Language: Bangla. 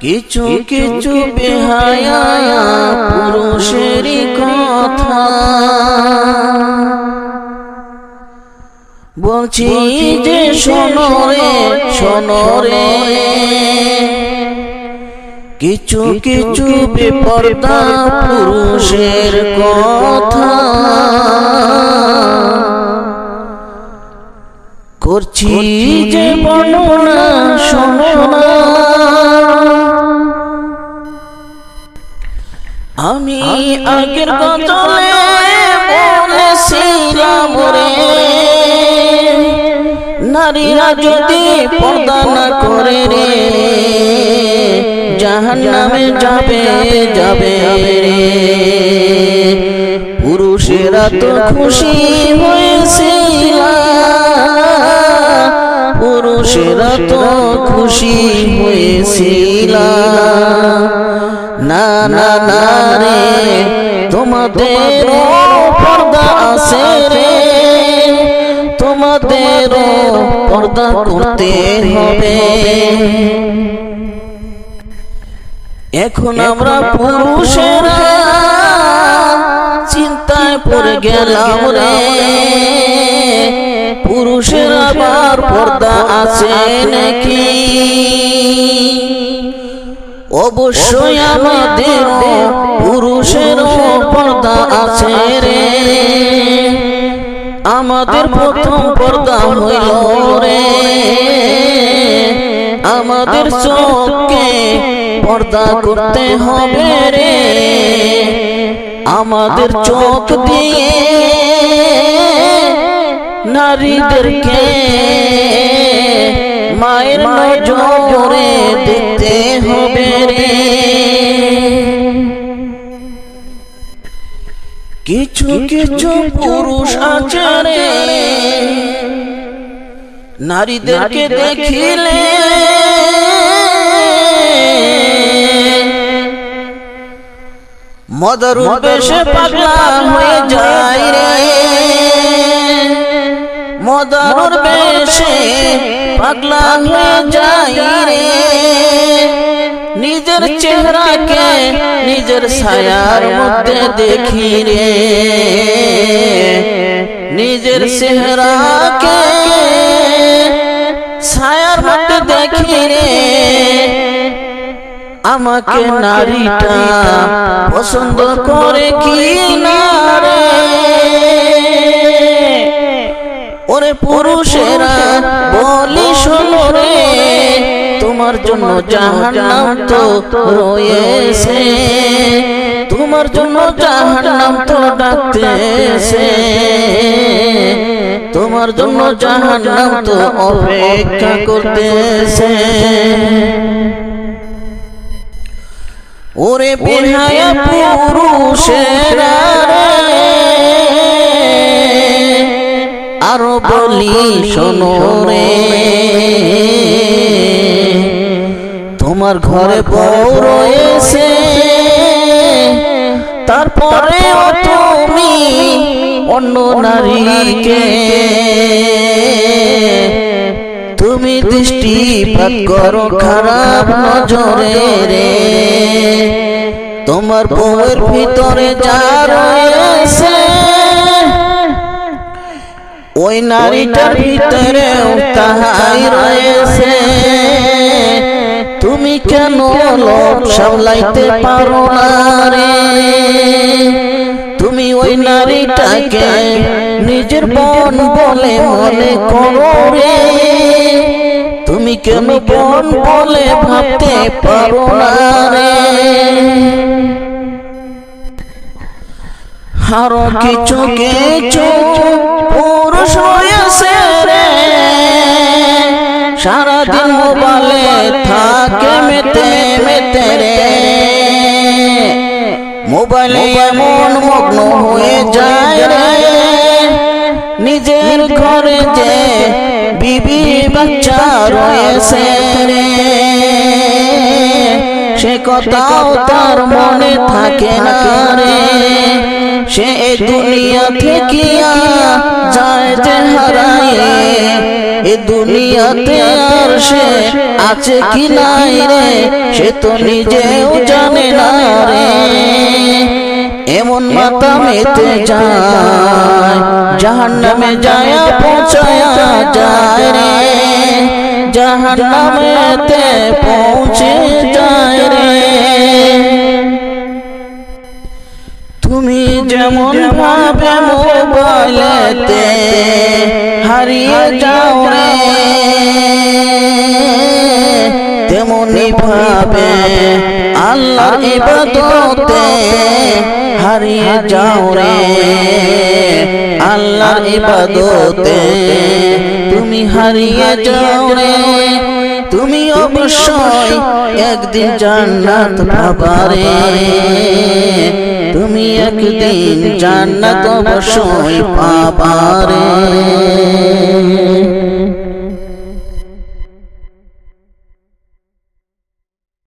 কিছু কিছু বেহায়া পুরুষেরই কথা। বলছি যে শোনরে শোনরে কিছু কিছু বেপরদা পুরুষের কথা। করছি যে বর্ণনা শোনো আমি আগের গজলে বলেছিলাম রে। নারীরা যদি পর্দা না করে রে জাহান নামে যাবে যাবে রে। পুরুষেরা তো খুশি হয়েছিল। পুরুষেরা তো খুশি হয়েছিল। না না না রে, তোমাদের পর্দা আছে রে। তোমাদের পর্দা করতে হবে। এখন আমরা পুরুষেরা চিন্তায় পড়ে গেলাম রে। পুরুষের আবার পর্দা আছে নাকি? অবশ্যই আমাদের পুরুষের পর্দা আছে রে। আমাদের প্রথম পর্দা হইল রে। আমাদের চোখকে পর্দা করতে হবে রে। আমাদের চোখ দিয়ে নারীদেরকে মায়ের নজরে দেখতে হবে রে। কিছু কিছু পুরুষ আছে রে। নারীদেরকে দেখিলে মদর বেশে পাগলা হয়ে যায় রে। মদারুর বেশে পাগলা হয়ে যায় রে। নিজের চেহারাকে নিজের ছায়ার মধ্যে দেখি রে। নিজের চেহারাকে ছায়ার মধ্যে দেখি রে। আমাকে নারীটা পছন্দ করে কি না রে? ওরে পুরুষেরা তোমার জন্য জাহান্নাম তো রয়েছে। তোমার জন্য জাহান্নাম তো ডাকতেছে। তোমার জন্য জাহান্নাম তো অপেক্ষা করতেছে। ওরে বেহায়া পুরুষেরা আরও বলি শোনো রে। তোমার ঘরে বউ রয়েছে। তারপরে তুমি অন্য নারীকে। তুমি দৃষ্টিপাত করো খারাপ নজরে রে। তোমার বউয়ের ভিতরে যা রয়েছে, ওই নারীটার ভিতরে তাহাই রয়েছে। কেন লোক সামলাইতে পারো না রে? তুমি ওই নারীটাকে নিজের বোন বলে মনে করো রে। তুমি কেন বোন বলে ভাবতে পারো না রে? আরও কিছু কিছু পুরুষ হয়েছে রে। সারাদিন মোবাইলে থাকে মেতে মেতে রে। মোবাইলে এমন মগ্ন হয়ে যায় রে। নিজের ঘরে যে বিবি বাচ্চা রয়েছে রে। সে কথাও তার মনে থাকে না রে। সে দুনিয়া থেকে যায় দুনিয়াতে আর সে আছে কি নাই রে? সে তো নিজেও জানে না রে। এমন মাতা মেতে যায় জাহান নামে যায় পৌঁছায়া যায় রে। জাহান নামেতে পৌঁছে যায় রে। তুমি যেমন ভাবে মোবাইলেতে হারিয়ে যাও রে তেমনি ভাবে আল্লাহর ইবাদতে হারিয়ে যাও রে। আল্লাহর ইবাদতে তুমি হারিয়ে যাও রে। তুমি অবশ্যই একদিন জান্নাত পাবারে তুমি একদিন জান্নাত অবশ্যই পাবারে